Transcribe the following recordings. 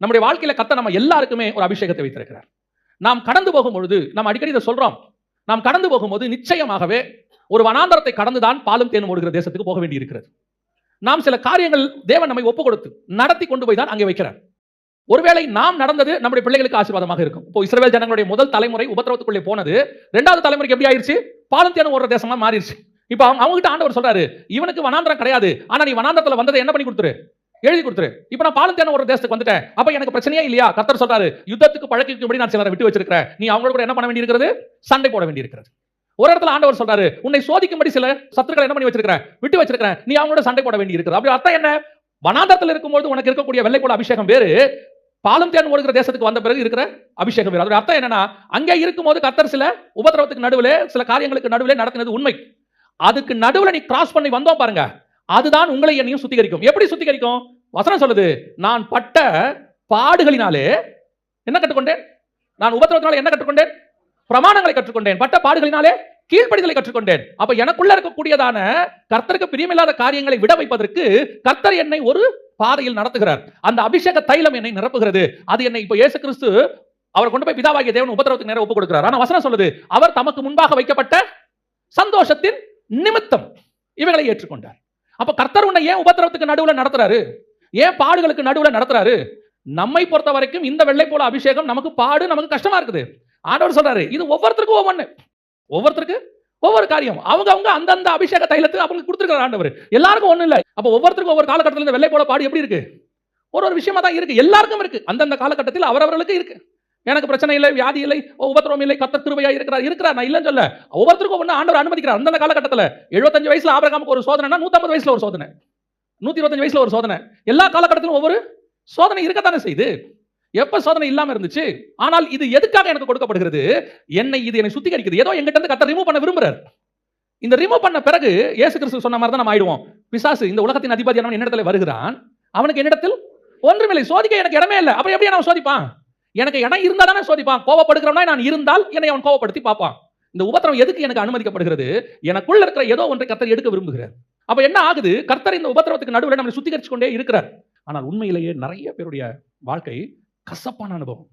நம்முடைய வாழ்க்கையில கத்த நம்ம எல்லாருக்குமே ஒரு அபிஷேகத்தை வைத்திருக்கிறார். நாம் கடந்து போகும் பொழுது நாம் அடிக்கடி இதை சொல்றோம். நாம் கடந்து போகும்போது நிச்சயமாகவே ஒரு வனாந்தரத்தை கடந்துதான் பாலும் தேனும் ஓடுகிற தேசத்துக்கு போக வேண்டி இருக்கிறது நாம் சில காரியங்கள் தேவன் நம்மை ஒப்பு கொடுத்து நடத்தி கொண்டு போய் தான் அங்கே வைக்கிறார். ஒருவேளை நாம் நடந்தது நம்முடைய பிள்ளைகளுக்கு ஆசீர்வாதமாக இருக்கும். இப்போ இஸ்ரேல் ஜனங்களுடைய முதல் தலைமுறை உபத்திரவத்துக்குள்ளே போனது ரெண்டாவது தலைமுறைக்கு எப்படி ஆயிருச்சு? பாலும் தேனும் ஓடுற தேசமா மாறிடுச்சு. இப்போ அவங்க அவங்ககிட்ட ஆண்டவர் சொல்றாரு இவனுக்கு வனாந்தரம் கிடையாது. ஆனா நீ வனாந்தரத்துல வந்ததை என்ன பண்ணி கொடுத்துரு? எழுதி கொடுத்துரு. இப்போ நான் பாலத்தேன ஒரு தேசத்துக்கு வந்துட்டேன். அப்ப எனக்கு பிரச்சனையே இல்லையா? கர்த்தர் சொல்றாரு யுத்தத்துக்கு பழக்கிக்கும்படி நான் சிலரை விட்டு வச்சிருக்கிறேன். நீ அவங்களோட கூட என்ன பண்ண வேண்டியிருக்கிறது? சண்டை போட வேண்டியிருக்கிறது. ஒரு இடத்துல ஆண்டவர் சொல்றாரு உன்னை சோதிக்கும்படி சில சத்துருக்களை என்ன பண்ணி வச்சிருக்கிறேன்? விட்டு வச்சிருக்கிறேன். நீ அவங்களோட சண்டை போட வேண்டி அப்படி அர்த்தம் என்ன? வனாந்தரத்தில் இருக்கும்போது உனக்கு இருக்கக்கூடிய வெள்ளை போல அபிஷேகம் வேறு. பாலம் தேன் ஓடுகிற தேசத்துக்கு வந்த பிறகு இருக்கிற அபிஷேகம் வேறு. அதோட அர்த்தம் என்னன்னா அங்கே இருக்கும்போது கர்த்தர் சில உபதிரவத்துக்கு நடுவில் சில காரியங்களுக்கு நடுவில் நடத்தினது உண்மை. அதுக்கு நடுவில் நீ கிராஸ் பண்ணி வந்தோம் பாருங்க. அதுதான் உங்களை என்னையும் சுத்திகரிக்கும். எப்படி சுத்திகரிக்கும்? வசனம் சொல்லுது நான் பட்ட பாடுகளினாலே என்ன கற்றுக்கொண்டேன்? நான் உபத்திரத்தினால என்ன கற்றுக்கொண்டேன்? பிரமாணங்களை கற்றுக்கொண்டேன். பட்ட பாடுகளினாலே கீழ்ப்படிதலை கற்றுக்கொண்டேன். அப்ப எனக்குள்ள இருக்கக்கூடியதான கர்த்தருக்கு பிரியமில்லாத காரியங்களை விட வைப்பதற்கு கர்த்தர் என்னை ஒரு பாதையில் நடத்துகிறார். அந்த அபிஷேக தைலம் என்னை நிரப்புகிறது. அது என்னை இப்போ இயேசு கிறிஸ்து அவர் கொண்டு போய் பிதாவாகிய தேவன் உபத்திரவத்துக்கு நேரம் ஒப்பு கொடுக்கிறார். ஆனா வசனம் சொல்லுது அவர் தமக்கு முன்பாக வைக்கப்பட்ட சந்தோஷத்தின் நிமித்தம் இவைகளை ஏற்றுக்கொண்டார். அப்ப கர்த்தர் உன்னை ஏன் உபத்திரவத்துக்கு நடுவில் நடத்துறாரு? ஏன் பாடுகளுக்கு நடுவில் நடத்துறாரு? நம்மை பொறுத்த வரைக்கும் இந்த வெள்ளை போல அபிஷேகம் நமக்கு பாடு நமக்கு கஷ்டமா இருக்குது. ஆண்டவர் சொல்றாரு இது ஒவ்வொருத்தருக்கும் ஒவ்வொன்னு. ஒவ்வொருத்தருக்கு ஒவ்வொரு காரியம். அவங்க அவங்க அந்தந்த அபிஷேக தைலத்துக்கு அவங்களுக்கு கொடுத்துருக்காரு ஆண்டவர். எல்லாருக்கும் ஒண்ணு இல்லை. அப்ப ஒவ்வொருத்தருக்கும் ஒவ்வொரு காலகட்டத்தில் இந்த வெள்ளை போல பாடு எப்படி இருக்கு? ஒரு ஒரு விஷயமா தான் இருக்கு. எல்லாருக்கும் இருக்கு. அந்தந்த காலகட்டத்தில் அவரவர்களுக்கு இருக்கு. எனக்கு பிரச்சனை இல்லை வியாதி இல்லை உபத்திரவம் இல்லை கத்த திருவையா இருக்கிறார். இருக்கிறார். நான் இல்லைன்னு சொல்ல. ஒவ்வொருத்தருக்கும் ஒன்று ஆண்டவர் அனுமதிக்கிறார். அந்தந்த காலகட்டத்தில் எழுபத்தஞ்சு வயசுல ஆபிரகாமுக்கு ஒரு சோதனைனா நூற்றம்பது வயசுல ஒரு சோதனை. நூத்தி இருபத்தஞ்சு வயசுல ஒரு சோதனை. எல்லா காலகட்டத்திலும் ஒவ்வொரு சோதனை இருக்கத்தானே செய்யுது. எப்ப சோதனை இல்லாம இருந்துச்சு? ஆனால் இது எதுக்காக எனக்கு கொடுக்கப்படுகிறது? என்னை இது என்னை சுத்திகரிக்குது. ஏதோ எங்கிட்ட இருந்து கத்த ரிமூவ் பண்ண விரும்புறார். இந்த ரிமூவ் பண்ண பிறகு இயேசு கிறிஸ்து சொன்ன மாதிரி தான் நம்ம ஆயிடுவோம். பிசாசு இந்த உலகத்தின் அதிபதியான என்னிடத்துல வருகிறான். அவனுக்கு என்னிடத்தில் ஒன்றுமில்லை. சோதிக்க எனக்கு இடமே இல்லை. அப்புறம் எப்படி நான் சோதிப்பான்? எனக்கு இடம் இருந்தா தானே சோதிப்பான். கோவப்படுகிறவனா நான் இருந்தால் என்னை அவன் கோவப்படுத்தி பார்ப்பான். இந்த உபத்திரம் எதுக்கு எனக்கு அனுமதிக்கப்படுகிறது? எனக்குள்ள இருக்கிற ஏதோ ஒன்றை கர்த்தர் எடுக்க விரும்புகிறார். அப்ப என்ன ஆகுது? கர்த்தர் இந்த உபத்திரவத்துக்கு நடுவில் நம்மளை சுத்திகரிச்சு கொண்டே இருக்கிறார். ஆனால் உண்மையிலேயே நிறைய பேருடைய வாழ்க்கை கசப்பான அனுபவம்.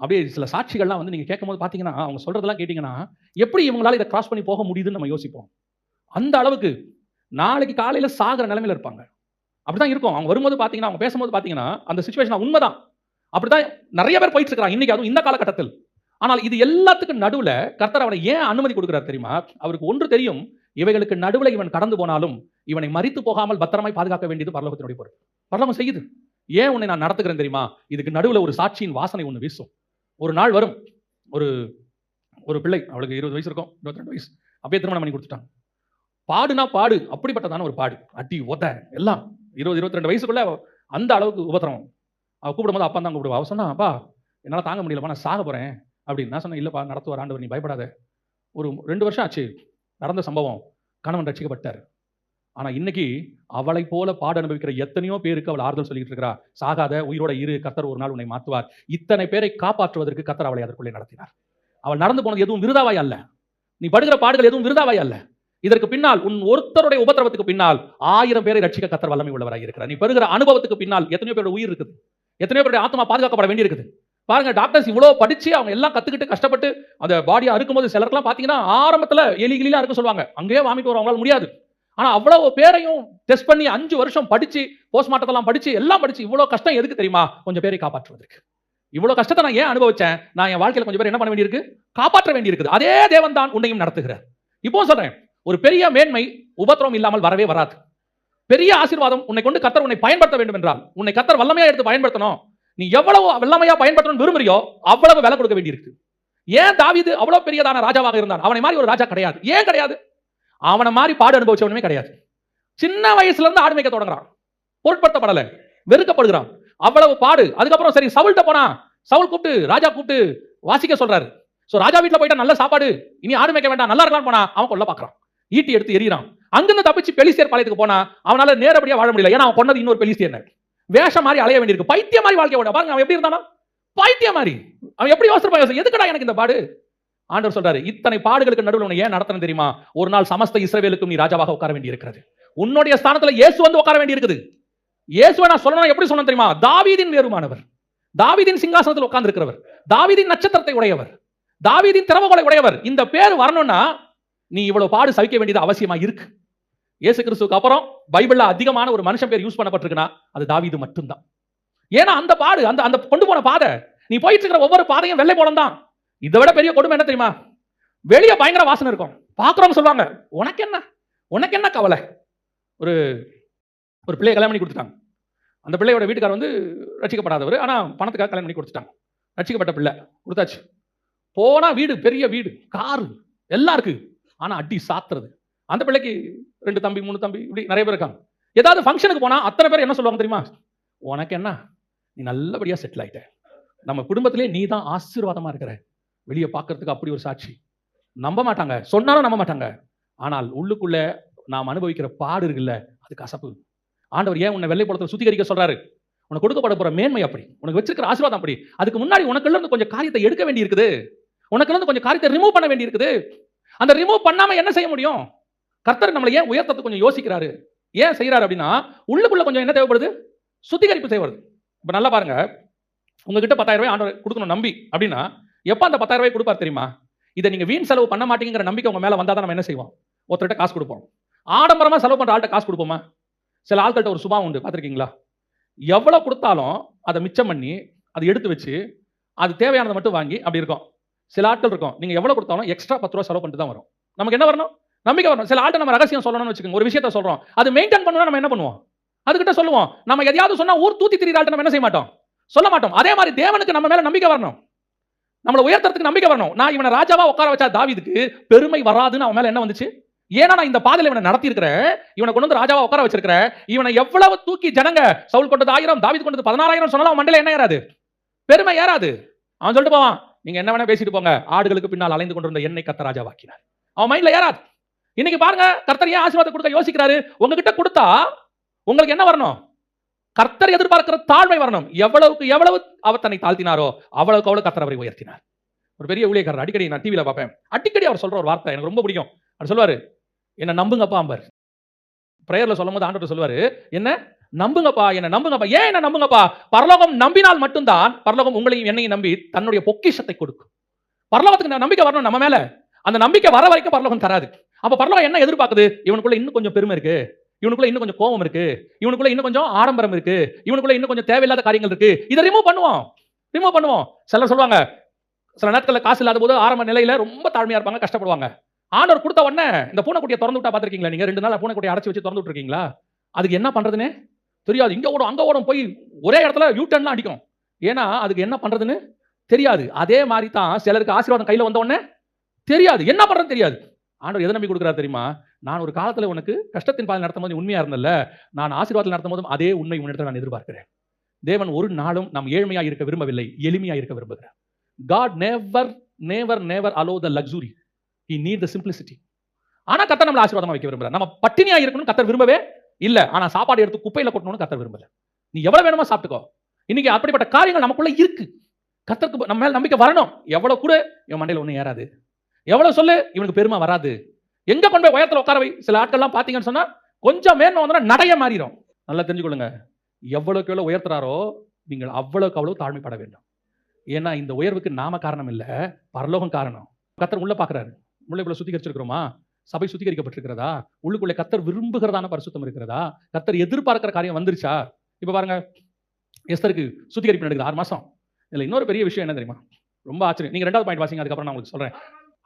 அப்படியே சில சாட்சிகள்லாம் வந்து நீங்க கேட்கும்போது பாத்தீங்கன்னா அவங்க சொல்றதெல்லாம் கேட்டீங்கன்னா எப்படி இவங்களால இதை கிராஸ் பண்ணி போக முடியுதுன்னு நம்ம யோசிப்போம். அந்த அளவுக்கு நாளைக்கு காலையில சாகிற நிலைமையில இருப்பாங்க. அப்படிதான் இருக்கும். அவங்க வரும்போது பாத்தீங்கன்னா அவங்க பேசும்போது பாத்தீங்கன்னா அந்த சுச்சுவேஷன் உண்மைதான். அப்படிதான் நிறைய பேர் போயிட்டு இருக்கிறாங்க இன்னைக்கு அதுவும் இந்த காலகட்டத்தில். ஆனால் இது எல்லாத்துக்கும் நடுவுல கர்த்தர் அவனை ஏன் அனுமதி கொடுக்குறார் தெரியுமா? அவருக்கு ஒன்று தெரியும். இவைகளுக்கு நடுவுல இவன் கடந்து போனாலும் இவனை மறித்து போகாமல் பத்திரமாய் பாதுகாக்க வேண்டியது பரலோகத்தினுடைய பொருள். பரலோகம் செய்யுது. ஏன் உன்னை நான் நடத்துகிறேன் தெரியுமா? இதுக்கு நடுவுல ஒரு சாட்சியின் வாசனை ஒன்று வீசும். ஒரு நாள் வரும். ஒரு ஒரு பிள்ளை அவளுக்கு இருபது வயசு இருக்கும் இருபத்தி ரெண்டு வயசு. அப்படியே திருமணம் பண்ணி கொடுத்துட்டாங்க பாடுனா பாடு அப்படிப்பட்டதான ஒரு பாடு. அடி ஒத எல்லாம். இருபது இருபத்தி ரெண்டு வயசுக்குள்ள அந்த அளவுக்கு உபத்திரம் அவள் கூப்பிடும்போது அப்பா தான் கூப்பிடுவா. அவ சொன்னா அப்பா என்னால் தாங்க முடியலப்பா நான் சாக போறேன். அப்படின்னு நான் சொன்னேன் இல்லப்பா நடத்துவார் ஆண்டவர் நீ பயப்படாத. ஒரு ரெண்டு வருஷம் ஆச்சு நடந்த சம்பவம் கணவன் ரட்சிக்கப்பட்டார் ஆனா இன்னைக்கு அவளை போல பாடு அனுபவிக்கிற எத்தனையோ பேருக்கு அவள் ஆறுதல் சொல்லிட்டு இருக்கிறா. சாகாத உயிரோட இரு கத்தர் ஒரு நாள் உன்னை மாற்றுவார். இத்தனை பேரை காப்பாற்றுவதற்கு கத்தர் அவளை அதற்குள்ளே நடத்தினார். அவள் நடந்து போனது எதுவும் விருதாவாய் அல்ல. நீ படுகிற பாடுகள் எதுவும் விருதாவாய் அல்ல. இதற்கு பின்னால் உன் ஒருத்தருடைய உபத்திரவத்துக்கு பின்னால் ஆயிரம் பேரை ரட்சிக்க கத்தர் வல்லமை உள்ளவராக இருக்கிறார். நீ பெறுகிற அனுபவத்துக்கு பின்னால் எத்தனையோ பேரோட உயிர் இருக்குது. எத்தனையோ பேருடைய ஆத்மா பாதுகாக்கப்பட வேண்டி இருக்குது பாருங்க டாக்டர்ஸ் இவ்வளோ படிச்சு அவங்க எல்லாம் கத்துக்கிட்டு கஷ்டப்பட்டு அந்த பாடியை அறுக்கும்போது சிலருக்குலாம் பார்த்தீங்கன்னா ஆரம்பத்தில் எலிகளிலாம் இருக்க சொல்லுவாங்க. அங்கேயே வாமிட்டு வரும் அவங்களால முடியாது. ஆனால் அவ்வளவு பேரையும் டெஸ்ட் பண்ணி அஞ்சு வருஷம் படிச்சு போஸ்ட்மார்ட்டத்தெல்லாம் படிச்சு எல்லாம் படிச்சு இவ்வளோ கஷ்டம் எதுக்கு தெரியுமா? கொஞ்சம் பேரை காப்பாற்றுவதற்கு. இவ்வளோ கஷ்டத்தை நான் ஏன் அனுபவிச்சேன்? நான் என் வாழ்க்கையில் கொஞ்சம் பேர் என்ன பண்ண வேண்டியிருக்கு? காப்பாற்ற வேண்டியிருக்குது. அதே தேவன் தான் உன்னையும் நடத்துகிறார். இப்போ சொல்றேன் ஒரு பெரிய மேன்மை உபத்திரம் இல்லாமல் வரவே வராது. பெரிய ஆசீர்வாதம் உன்னை கொண்டு கத்தர் உன்னை பயன்படுத்த வேண்டும் என்றால் உன்னை கத்தர் வல்லமையா எடுத்து பயன்படுத்தணும். நீ எவ்வளவு வல்லமையா பயன்படுத்தணும் விரும்புறியோ அவ்வளவு விலை கொடுக்க வேண்டியிருக்கு. ஏன் தாவிது அவ்வளவு பெரியதான ராஜாவாக இருந்தான் அவனை மாதிரி ஒரு ராஜா கிடையாது. ஏன் கிடையாது? அவனை மாதிரி பாடு அனுபவிச்சவனுமே கிடையாது. சின்ன வயசுல இருந்து ஆடு மேய்க்க தொடங்குறான். பொருட்படுத்தப்படல. வெறுக்கப்படுகிறான். அவ்வளவு பாடு. அதுக்கப்புறம் சரி சவுல்கிட்ட போனா சவுல் கூப்பிட்டு ராஜா கூப்பிட்டு வாசிக்க சொல்றாரு. சோ ராஜா வீட்டில் போயிட்டா நல்ல சாப்பாடு. இனி ஆடு மேய்க்க வேண்டாம். நல்லா இருக்கலாம் போனா அவன் கொல்ல பாக்குறான். ஈட்டி எடுத்து எறிகிறான். அங்கிருந்து தப்பிச்சு பெலிசேர் பாளையத்துக்கு போனா அவனால நேரப்படியா வாழ முடியல. ஏன்னா அவன் கொண்டது இன்னொரு பெலிஸ்தியர் வேஷம் மாதிரி அலைய வேண்டியிருக்கு. பைத்திய மாதிரி வாழ்க்கை ஓட பாருங்க அவன் எப்படி இருந்தானா? பைத்திய மாதிரி. அவன் எப்படி யோசிப்பான் யோசி எதுக்குடா எனக்கு இந்த பாடு? ஆண்டவர் சொல்றாரு இத்தனை பாடுகளுக்கு நடுவில் உன்னை ஏன் நடத்தணும் தெரியுமா? ஒரு நாள் சமஸ்த இஸ்ரவேலுக்கும் நீ ராஜாவாக உட்கார வேண்டி இருக்கிறது உன்னுடைய ஸ்தானத்துல இயேசு வந்து உட்கார வேண்டி இருக்குது இயேசுவை நான் சொல்லணும் எப்படி சொல்லணும் தெரியுமா? தாவீதின் வேறுமானவர். தாவீதின் சிங்காசனத்தில் உட்கார்ந்து இருக்கிறவர் தாவீதின் நட்சத்திரத்தை உடையவர். தாவீதின் திறவுகளை உடையவர். இந்த பேர் வரணும்னா நீ இவ்வளவு பாடு சவிக்க வேண்டியது அவசியமா இருக்கு? இயேசு கிறிஸ்துக்கு அப்புறம் பைபிள்ல அதிகமான ஒரு மனுஷன் பேர் யூஸ் பண்ணப்பட்டிருக்குன்னா அது தாவிது மட்டும்தான். ஏன்னா அந்த பாடு அந்த அந்த கொண்டு போன பாதை நீ போயிட்டு இருக்கிற ஒவ்வொரு பாதையும் வெள்ளை போலம் தான் இதை விட பெரிய கொடுமை என்ன தெரியுமா? வெளியே பயங்கர வாசனை இருக்கும். பார்க்குறவங்க சொல்லுவாங்க. உனக்கு என்ன உனக்கு என்ன கவலை? ஒரு ஒரு பிள்ளையை கல்யாணம் பண்ணி கொடுத்துட்டாங்க. அந்த பிள்ளையோட வீட்டுக்காரர் வந்து ரட்சிக்கப்படாதவர் ஆனால் பணத்துக்காக கல்யாணம் பண்ணி கொடுத்துட்டாங்க. ரட்சிக்கப்பட்ட பிள்ளை கொடுத்தாச்சு. போனா வீடு பெரிய வீடு காரு எல்லாம் இருக்குது ஆனா அடி சாத்துறது. அந்த பிள்ளைக்கு ரெண்டு தம்பி மூணு தம்பி இப்படி நிறைய பேர் இருக்காங்க. ஏதாவது ஃபங்க்ஷனுக்கு போனால் அத்தனை பேர் என்ன சொல்லுவாங்க தெரியுமா? உனக்கு என்ன? நீ நல்லபடியா செட்டில் ஆயிட்ட. நம்ம குடும்பத்திலே நீ தான் ஆசீர்வாதமாக இருக்கிற. வெளியே பார்க்கறதுக்கு அப்படி ஒரு சாட்சி. நம்ப மாட்டாங்க. சொன்னாலும் நம்ப மாட்டாங்க. ஆனால் உள்ளுக்குள்ள நாம் அனுபவிக்கிற பாடு இருக்குல்ல அது கசப்பு ஆண்டவர் ஏன் உன்னை வெள்ளை படத்தை சுத்திகரிக்க சொல்றாரு? உனக்கு கொடுக்கப்பட போற மேன்மை அப்படி. உனக்கு வச்சிருக்கிற ஆசீர்வாதம் அப்படி. அதுக்கு முன்னாடி உனக்குள்ள இருந்து கொஞ்சம் காரியத்தை எடுக்க வேண்டி இருக்குது உனக்குள்ள இருந்து கொஞ்சம் காரியத்தை ரிமூவ் பண்ண வேண்டி இருக்குது அந்த ரிமூவ் பண்ணாமல் என்ன செய்ய முடியும்? கர்த்தர் நம்மளை ஏன் உயர்த்தத்தை கொஞ்சம் யோசிக்கிறாரு. ஏன் செய்யறாரு அப்படின்னா உள்ளுக்குள்ள கொஞ்சம் என்ன தேவைப்படுது? சுத்திகரிப்பு தேவைப்படுது. இப்போ நல்லா பாருங்க. உங்ககிட்ட பத்தாயிரம் ரூபாய் ஆண்டவர் கொடுக்கணும் நம்பி அப்படின்னா எப்போ அந்த பத்தாயிரம் ரூபாய் கொடுப்பார் தெரியுமா? இதை நீங்கள் வீண் செலவு பண்ண மாட்டேங்கிற நம்பிக்கை உங்கள் மேலே வந்தால் தான் நம்ம என்ன செய்வோம்? ஒருத்தர்கிட்ட காசு கொடுப்போம். ஆடம்பரமா செலவு பண்ணுற ஆள்கிட்ட காசு கொடுப்போமா? சில ஆட்கள்கிட்ட ஒரு சுபாவம் உண்டு. பார்த்துருக்கீங்களா? எவ்வளவு கொடுத்தாலும் அதை மிச்சம் பண்ணி அதை எடுத்து வச்சு அது தேவையானதை மட்டும் வாங்கி அப்படி இருக்கும். சில ஆட்கள் இருக்கும். நீங்க எவ்வளவு கொடுத்தாலும் எக்ஸ்ட்ரா பத்து ரூபா செலவு பண்ணிட்டு தான் வரும். நமக்கு என்ன வரணும்? நம்பிக்கை வரணும். சில ஆள்கிட்ட நம்ம ரகசியம் சொல்லணும்னு வச்சுக்கோங்க. ஒரு விஷயத்த சொல்றோம். அது மெயின்டைன் பண்ணணும் நம்ம என்ன பண்ணுவோம்? அதுக்கிட்ட சொல்லுவோம். நம்ம எதையாவது சொன்னா ஊர் தூத்தி திரிகிற ஆள்கிட்ட நம்ம என்ன செய்ய மாட்டோம்? சொல்ல மாட்டோம். அதே மாதிரி தேவனுக்கு நம்ம மேல நம்பிக்கை வரணும். நம்மளை உயர்த்தறதுக்கு நம்பிக்கை வரணும். நான் இவனை ராஜாவா உட்கார வச்சா தாவிதுக்கு பெருமை வராதுன்னு அவன் மேல என்ன வந்துச்சு? ஏன்னா நான் இந்த பாதையில இவனை நடத்தி இருக்கிறேன் இவனை கொண்டு வந்து ராஜாவா உட்கார வச்சிருக்கிறேன். இவனை எவ்வளவு தூக்கி ஜனங்க சவுல் கொண்டது ஆயிரம் தாவீது கொண்டது பதினாறாயிரம் சொன்னாலும் அவன் மண்டல என்ன ஏறாது? பெருமை ஏறாது. அவன் சொல்லிட்டு போவான் நீங்க என்ன வேணா பேசிட்டு போங்க. ஆடுகளுக்கு பின்னால் அலைந்து கொண்டிருந்த என்னை கத்த ராஜாவாக்கினார். அவன் மைண்ட்ல ஏறாது. இன்னைக்கு பாருங்க கர்த்தர் ஏன் ஆசீர்வாதம் கொடுக்க யோசிக்கிறாரு? உங்ககிட்ட கொடுத்தா உங்களுக்கு என்ன வரணும்? கர்த்தர் எதிர்பார்க்கிற தாழ்மை வரணும். எவ்வளவுக்கு எவ்வளவு அவர் தன்னை தாழ்த்தினாரோ அவ்வளவுக்கு அவ்வளவு கர்த்தர் அவரை உயர்த்தினார். ஒரு பெரிய ஊழியக்காரர் அடிக்கடி நான் டிவியில பார்ப்பேன். அடிக்கடி அவர் சொல்ற ஒரு வார்த்தை எனக்கு ரொம்ப பிடிக்கும். அவர் சொல்லுவாரு என்ன நம்புங்கப்பா அம்பர். பிரேயர்ல சொல்லும் போது ஆண்டவர் சொல்லுவாரு என்ன? நம்புங்கப்பா என்ன நம்புங்கப்பா. ஏன் என்ன நம்புங்கப்பா? பரலோகம் நம்பினால் மட்டும்தான் பரலோகம் உங்களையும் என்னையும் நம்பி தன்னுடைய பொக்கிஷத்தை கொடுக்கும். பரலோகத்துக்கு நம்பிக்கை வரணும் நம்ம மேல. அந்த நம்பிக்கை வர வரைக்கும் பரலோகம் தராது. அப்ப பரலோகம் என்ன எதிர்பார்க்குது? இவனுக்குள்ள இன்னும் கொஞ்சம் பெருமை இருக்கு. இவனுக்குள்ள இன்னும் கொஞ்சம் கோபம் இருக்கு. இவனுக்குள்ள இன்னும் கொஞ்சம் ஆடம்பரம் இருக்கு. இவனுக்குள்ள இன்னும் கொஞ்சம் தேவையில்லாத காரியங்கள் இருக்கு. இதை ரிமூவ் பண்ணுவோம். ரிமூவ் பண்ணுவோம். சிலர் சொல்லுவாங்க சில நேரத்துல காசு இல்லாத போது ஆரம்ப நிலையில ரொம்ப தாழ்மையா இருப்பாங்க கஷ்டப்படுவாங்க. ஆண்டவர் கொடுத்த உடனே இந்த பூனைக்குட்டியை திறந்து விட்டா பாத்திருக்கீங்களா நீங்க? ரெண்டு நாள் பூனைக்குட்டியை அடைச்சி வச்சு திறந்து விட்டுருக்கீங்களா? அதுக்கு என்ன பண்றதுன்னு? தெரியாது. இங்க ஓடும் அங்க ஓடும் போய் ஒரே இடத்துல யூ டர்ன்லாம் அடிக்கும் ஏன்னா அதுக்கு என்ன பண்றதுன்னு தெரியாது. அதே மாதிரி தான் சிலருக்கு ஆசீர்வாதம் கையில் வந்த உடனே தெரியாது. என்ன பண்ணுறது தெரியாது. ஆண்டவர் எதை நம்பி கொடுக்குறாரு தெரியுமா? நான் ஒரு காலத்துல உனக்கு கஷ்டத்தின் பாதை நடத்தும் போது உண்மையாக இருந்தல்ல? நான் ஆசீர்வாதத்தில் நடத்தும் போதும் அதே உண்மை உன்னிடத்தில் நான் எதிர்பார்க்கிறேன். தேவன் ஒரு நாளும் நாம் ஏழ்மையாக இருக்க விரும்பவில்லை. எளிமையாக இருக்க விரும்புகிறார். God never never never allow the luxury he need the simplicity ஆனா கத்தர் நம்மளை ஆசீர்வாதமாக வைக்க விரும்புகிறார் நம்ம பட்டினியாக இருக்கணும் கத்தர் விரும்பவே இல்ல ஆனா சாப்பாடு எடுத்து குப்பையில கொட்டணும்னு கத்த விரும்பல. நீ எவ்வளவு வேணுமோ சாப்பிட்டுக்கோ. இன்னைக்கு அப்படிப்பட்ட காரியங்கள் நமக்குள்ள இருக்கு. கத்தருக்கு நம்ம மேல நம்பிக்கை வரணும். எவ்வளவு கூட இவன் மண்டையில ஒன்றும் ஏறாது. எவ்வளவு சொல்லு இவனுக்கு பெருமை வராது. எங்க கொண்டு போய் உயரத்துல உட்கார வை? சில ஆட்கள்லாம் பாத்தீங்கன்னு சொன்னா கொஞ்சம் மேன்மை வந்தா நடைய மாறிடும் நல்லா தெரிஞ்சுக்கொள்ளுங்க. எவ்வளவுக்கு எவ்வளவு உயர்த்துறாரோ நீங்கள் அவ்வளவுக்கு அவ்வளவு தாழ்மைப்பட வேண்டும். ஏன்னா இந்த உயர்வுக்கு நாம காரணம் இல்ல பரலோகம் காரணம். கத்தர் உள்ள பாக்குறாரு. இவ்வளோ சுத்திகரிச்சிருக்கிறோமா? சபை சுத்திகரிக்கப்பட்டிருக்கிறதா? உள்ளுக்குள்ள கத்தர் விரும்புகிறதான பரிசுத்தம் இருக்கிறதா? கத்தர் எதிர்பார்க்கிற காரியம் வந்துருச்சா? இப்ப பாருங்க எஸ்தருக்கு சுத்திகரிப்பு நடக்குது ஆறு மாசம். இதுல இன்னொரு பெரிய விஷயம் என்ன தெரியுமா? ரொம்ப ஆச்சரியம். நீங்க ரெண்டாவது பாயிண்ட் வாசிங்க அதுக்கப்புறம் நான் உங்களுக்கு சொல்றேன்.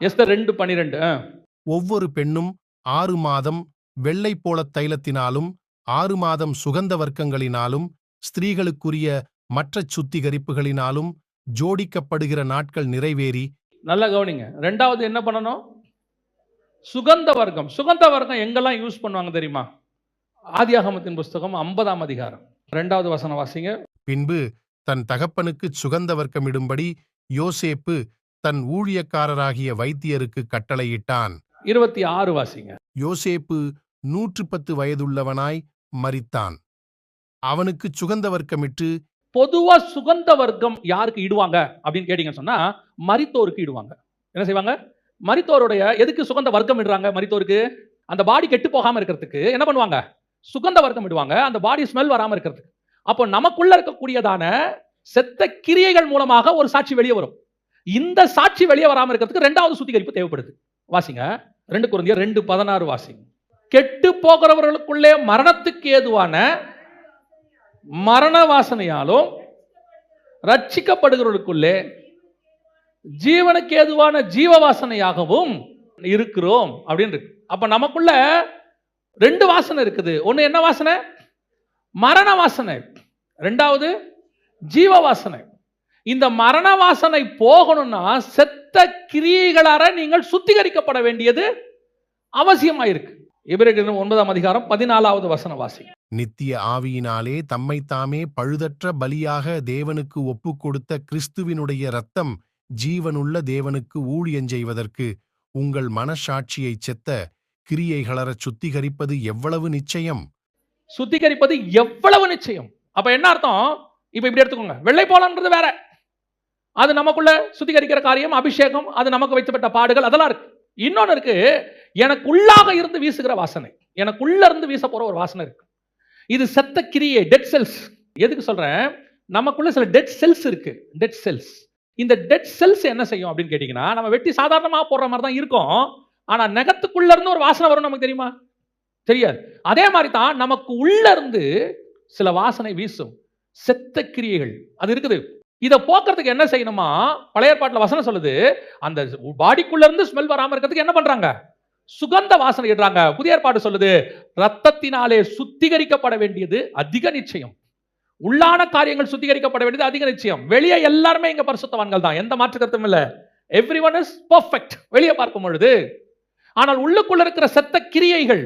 எஸ்தர் ரெண்டு பன்னிரெண்டு. ஒவ்வொரு பெண்ணும் ஆறு மாதம் வெள்ளைப்போளத் தைலத்தினாலும் ஆறு மாதம் சுகந்த வர்க்கங்களினாலும் ஸ்திரீகளுக்குரிய மற்றச் சுத்திகரிப்புகளினாலும் ஜோடிக்கப்படுகிற நாட்கள் நிறைவேறி நல்லா கவனிங்க. ரெண்டாவது என்ன பண்ணணும்? சுகந்த வர்க்கம். சுகந்த வர்க்கம் எங்கெல்லாம் யூஸ் பண்ணுவாங்க தெரியுமா? ஆதியாகமத்தின் புஸ்தகம் ஐம்பதாம் அதிகாரம். ரெண்டாவது வசனம் வாசிங்க. பின்பு தன் தகப்பனுக்குச் சுகந்த வர்க்கமிடும்படி யோசேப்பு தன் ஊழியக்காரராகிய வைத்தியருக்கு கட்டளையிட்டான். இருபத்தி ஆறு வாசிங்க. யோசேப்பு நூற்று பத்து வயதுள்ளவனாய் மரித்தான். அவனுக்கு சுகந்த வர்க்கமிட்டு பொதுவா சுகந்த வர்க்கம் யாருக்கு இடுவாங்க அப்படின்னு கேட்டீங்கன்னு சொன்னா மரித்தோருக்கு இடுவாங்க. என்ன செய்வாங்க? மரித்தோருடைய எதுக்கு சுகந்த வர்க்கம் இடுறாங்க மரித்தோருக்கு? அந்த பாடி கெட்டு போகாம இருக்கிறதுக்கு என்ன பண்ணுவாங்க? சுகந்த வர்க்கம் இடுவாங்க அந்த பாடி ஸ்மெல் வராம இருக்கிறதுக்கு. அப்போ நமக்குள்ள இருக்கக்கூடியதான செத்த கிரியைகள் மூலமாக ஒரு சாட்சி வெளியே வரும். இந்த சாட்சி வெளியே வராம இருக்கிறதுக்கு ரெண்டாவது சுத்திகரிப்பு தேவைப்படுது. வாசிங்க. ரெண்டு குழந்தைய ரெண்டு பதினாறு வாசிங்க கெட்டு போகிறவர்களுக்குள்ளே மரணத்துக்கு ஏதுவான மரண வாசனையாலும் ரட்சிக்கப்படுகிறவர்களுக்குள்ளே ஜீவனுக்கு ஏதுவான ஜீவ வாசனையாகவும் இருக்கிறோம் அப்படின்னு இருக்கு. அப்ப நமக்குள்ள ரெண்டு வாசனை இருக்குது. ஒண்ணு என்ன வாசனை? மரண வாசனை. ரெண்டாவது ஜீவ வாசனை இந்த மரண வாசனை போகணும்னா செத்த கிரியைகளார நீங்கள் சுத்திகரிக்கப்பட வேண்டியது அவசியமாயிருக்கு. இவர்கள் ஒன்பதாம் அதிகாரம் பதினாலாவது வசன வாசி. நித்திய ஆவியினாலே தம்மைத்தாமே பழுதற்ற பலியாக தேவனுக்கு ஒப்பு கொடுத்த கிறிஸ்துவினுடைய இரத்தம் ஜீவனுள்ள தேவனுக்கு ஊழியம் செய்வதற்கு உங்கள் மனசாட்சியைச் செத்த கிரியைகளறச் சுத்திகரிப்பது எவ்வளவு நிச்சயம்? சுத்திகரிப்பது எவ்வளவு நிச்சயம்? அப்ப என்ன அர்த்தம்? இப்ப இப்படி எடுத்துக்கோங்க. வெள்ளை போலன்றது வேற. அது நமக்குள்ள சுத்திகரிக்கிற காரியம் அபிஷேகம் அது நமக்கு வைக்கப்பட்ட பாடுகள் அதெல்லாம் இருக்கு. இன்னொன்னு இருக்கு எனக்குள்ளாக இருந்து வீசுகிற வாசனை. எனக்குள்ள இருந்து வீச போற ஒரு வாசனை இருக்கு. இது செத்த கிரியை டெட் செல்ஸ் எதுக்கு சொல்றேன்? நமக்குள்ள சில டெட் செல்ஸ் இருக்கு. டெட் செல்ஸ் இந்த டெட் செல்ஸ் என்ன செய்யும் அப்படின்னு கேட்டிங்கன்னா நம்ம வெட்டி சாதாரணமாக போடுற மாதிரி தான் இருக்கும். ஆனால் நெகத்துக்குள்ள இருந்து ஒரு வாசனை வரும் நமக்கு தெரியுமா? தெரியாது. அதே மாதிரி தான் நமக்கு உள்ள இருந்து சில வாசனை வீசும். செத்த கிரியைகள் அது இருக்குது. இதை போக்குறதுக்கு என்ன செய்யணுமா? பழைய ஏற்பாட்டில் வசனம் சொல்லுது அந்த பாடிக்குள்ள இருந்து ஸ்மெல் வராமல் இருக்கிறதுக்கு என்ன பண்றாங்க? சுகந்த வாசனை இடுறாங்க. புதிய ஏற்பாடு சொல்லுது ரத்தத்தினாலே சுத்திகரிக்கப்பட வேண்டியது அதிக நிச்சயம். உள்ளான காரியங்கள் சுத்திகரிக்கப்பட வேண்டியது அதிக நிச்சயம். வெளியே எல்லாருமே இங்க பரிசுத்தவான்கள் தான். எந்த மாற்று கருத்தும் இல்ல. எவ்ரி ஒன் இஸ் பர்ஃபெக்ட் வெளியே பார்க்கும் பொழுது ஆனால் உள்ளுக்குள்ள இருக்கிற செத்த கிரியைகள்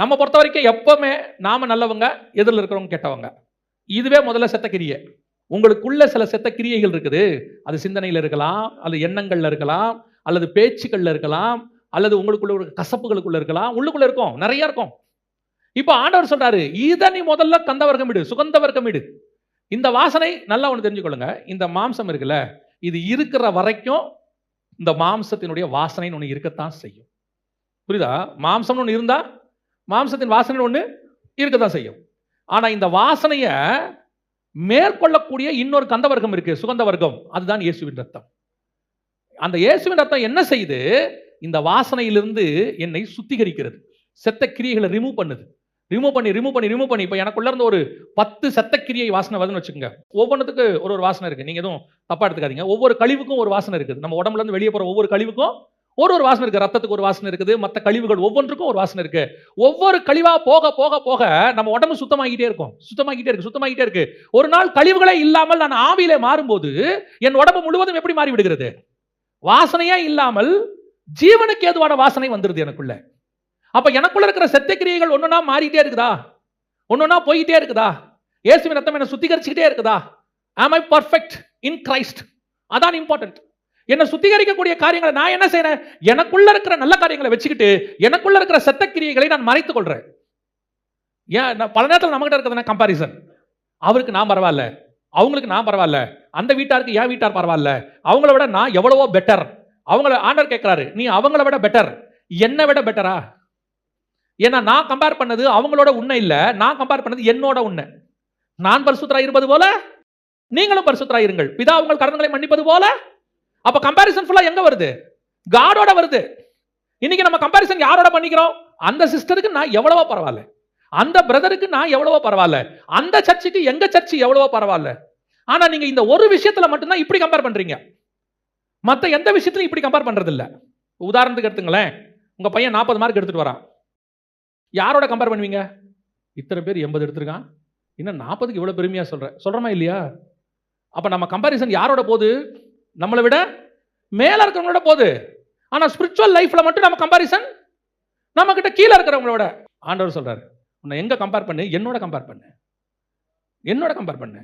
நம்ம பொறுத்த வரைக்கும் எப்பவுமே நாம நல்லவங்க எதிரில் இருக்கிறவங்க கெட்டவங்க. இதுவே முதல்ல செத்த கிரியை. உங்களுக்குள்ள சில செத்த கிரியைகள் இருக்குது. அது சிந்தனையில் இருக்கலாம் அல்லது எண்ணங்கள்ல இருக்கலாம் அல்லது பேச்சுக்கள்ல இருக்கலாம் அல்லது உங்களுக்குள்ள ஒரு கசப்புகளுக்குள்ள இருக்கலாம். உள்ளுக்குள்ள இருக்கும். நிறைய இருக்கும். இப்போ ஆண்டவர் சொல்றாரு இதை நீ முதல்ல கந்த வர்க்கமிடு சுகந்த வர்க்கமிடு இந்த வாசனை நல்லா ஒன்று தெரிஞ்சுக்கொள்ளுங்க. இந்த மாம்சம் இருக்குல்ல இது இருக்கிற வரைக்கும் இந்த மாம்சத்தினுடைய வாசனைன்னு ஒன்று இருக்கத்தான் செய்யும். புரியுதா? மாம்சம்னு ஒன்று இருந்தா மாம்சத்தின் வாசனை ஒன்று இருக்க தான் செய்யும். ஆனால் இந்த வாசனையை மேற்கொள்ளக்கூடிய இன்னொரு கந்த வர்க்கம் இருக்கு சுகந்த வர்க்கம் அதுதான் இயேசுவின் ரத்தம். அந்த இயேசுவின் ரத்தம் என்ன செய்யுது? இந்த வாசனையிலிருந்து என்னை சுத்திகரிக்கிறது செத்த கிரியைகளை ரிமூவ் பண்ணுது. ரிமூவ் பண்ணி ரிமூவ் பண்ணி ரிமூவ் பண்ணி. இப்போ எனக்குள்ள இருந்த ஒரு பத்து சத்தக்கிரியை வாசனை வருதுன்னு வச்சுக்கோங்க. ஒவ்வொன்றுத்துக்கு ஒரு ஒரு வாசனை இருக்குது நீங்கள் எதுவும் தப்பாக எடுத்துக்காதீங்க. ஒவ்வொரு கழிவுக்கும் ஒரு வாசனை இருக்குது. நம்ம உடம்புலேருந்து வெளியே போகிற ஒவ்வொரு கழிவுக்கும் ஒரு ஒரு வாசனை இருக்குது ரத்தத்துக்கு ஒரு வாசனை இருக்குது. மற்ற கழிவுகள் ஒவ்வொன்றுக்கும் ஒரு வாசனை இருக்கு. ஒவ்வொரு கழிவாக போக போக போக நம்ம உடம்பு சுத்தமாகிட்டே இருக்கும். சுத்தமாகிட்டே இருக்கு சுத்தமாகிட்டே இருக்கு. ஒரு நாள் கழிவுகளே இல்லாமல் நான் ஆவியிலே மாறும்போது என் உடம்பு முழுவதும் எப்படி மாறி விடுகிறது வாசனையே இல்லாமல் ஜீவனுக்கு ஏதுவான வாசனை வந்துடுது எனக்குள்ள. அப்போ எனக்குள்ள இருக்கிற செத்த கிரியைகள் ஒண்ணுனா மாறிட்டே இருக்குதா? ஒன்றுனா போயிட்டே இருக்குதா? இயேசுவின் ரத்தம் என்னை சுத்திகரிச்சுக்கிட்டே இருக்குதா? ஆம் ஐ பர்ஃபெக்ட் இன் கிரைஸ்ட் அதான் இம்பார்ட்டன்ட் என்னை சுத்திகரிக்கக்கூடிய காரியங்களை நான் என்ன செய்யறேன் எனக்குள்ள இருக்கிற நல்ல காரியங்களை வச்சுக்கிட்டு எனக்குள்ள இருக்கிற செத்த கிரியைகளை நான் மறைத்துக் கொள்றேன். ஏன்? நான் பல நேரத்தில் நம்மகிட்ட இருக்கிறது கம்பாரிசன் அவருக்கு நான் பரவாயில்ல. அவங்களுக்கு நான் பரவாயில்ல. அந்த வீட்டாருக்கு என் வீட்டார் பரவாயில்ல. அவங்கள விட நான் எவ்வளவோ பெட்டர் அவங்கள ஆண்டர் கேட்கிறாரு. நீ அவங்கள விட பெட்டர் என்னை விட பெட்டரா ஏன்னா நான் கம்பேர் பண்ணது அவங்களோட உண்மை இல்லை நான் கம்பேர் பண்ணது என்னோட உண்மை. நான் பரிசுத்தரா இருப்பது போல நீங்களும் பரிசுத்தரா இருங்கள். பிதா உங்கள் கடன்களை மன்னிப்பது போல. அப்ப கம்பாரிசன் ஃபுல்லா எங்க வருது? காடோட வருது. இன்னைக்கு நம்ம கம்பாரிசன் யாரோட பண்ணிக்கிறோம்? அந்த சிஸ்டருக்கு நான் எவ்வளவோ பரவாயில்ல. அந்த பிரதருக்கு நான் எவ்வளவோ பரவாயில்ல. அந்த சர்ச்சுக்கு எங்க சர்ச்சு எவ்வளவோ பரவாயில்ல. ஆனா நீங்க இந்த ஒரு விஷயத்துல மட்டும்தான் இப்படி கம்பேர் பண்றீங்க. மற்ற எந்த விஷயத்திலும் இப்படி கம்பேர் பண்றது இல்ல உதாரணத்துக்கு எடுத்துங்களேன். உங்க பையன் நாற்பது மார்க் எடுத்துட்டு வரான். யாரோட கம்பேர் பண்ணுவீங்க? இத்தனை பேர் எண்பது எடுத்திருக்கான். இன்னும் நாற்பதுக்கு இவ்வளோ பெருமையாக சொல்கிறேன் சொல்கிறோமா இல்லையா? அப்போ நம்ம கம்பாரிசன் யாரோட போகுது நம்மளை விட மேலே இருக்கிறவங்களோட போகுது ஆனால் ஸ்பிரிச்சுவல் லைஃப்பில் மட்டும் நம்ம கம்பாரிசன் நம்மக்கிட்ட கீழே இருக்கிறவங்களோட. ஆண்டவர் சொல்கிறார் உன்னை எங்கே கம்பேர் பண்ணு? என்னோட கம்பேர் பண்ணு. என்னோட கம்பேர் பண்ணு.